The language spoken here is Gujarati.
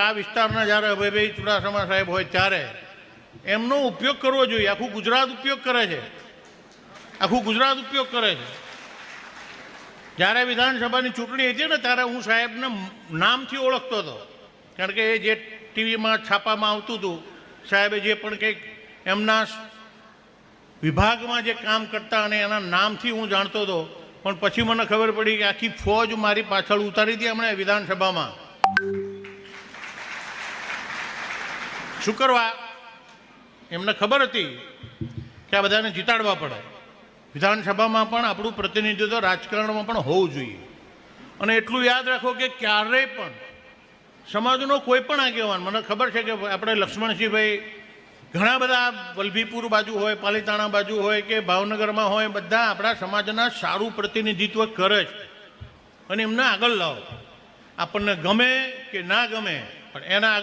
આ વિસ્તારના જ્યારે અભયભાઈ ચુડાસમા સાહેબ હોય ત્યારે એમનો ઉપયોગ કરવો જોઈએ. આખું ગુજરાત ઉપયોગ કરે છે. આખું ગુજરાત ઉપયોગ કરે છે. જ્યારે વિધાનસભાની ચૂંટણી હતી ને ત્યારે હું સાહેબને નામથી ઓળખતો હતો. કારણ કે એ જે ટીવીમાં છાપામાં આવતું હતું, સાહેબે જે પણ કંઈક એમના વિભાગમાં જે કામ કરતા અને એના નામથી હું જાણતો હતો, પણ પછી મને ખબર પડી કે આખી ફોજ મારી પાછળ ઉતારી હતી હમણાં વિધાનસભામાં. શું કરવા? એમને ખબર હતી કે આ બધાને જીતાડવા પડે. વિધાનસભામાં પણ આપણું પ્રતિનિધિત્વ રાજકારણમાં પણ હોવું જોઈએ. અને એટલું યાદ રાખો કે ક્યારેય પણ સમાજનો કોઈ પણ આગેવાન, મને ખબર છે કે આપણે લક્ષ્મણસિંહભાઈ ઘણા બધા વલભીપુર બાજુ હોય, પાલીતાણા બાજુ હોય કે ભાવનગરમાં હોય, બધા આપણા સમાજના સારું પ્રતિનિધિત્વ કરે છે. અને એમને આગળ લાવો. આપણને ગમે કે ના ગમે, પણ એના આગળ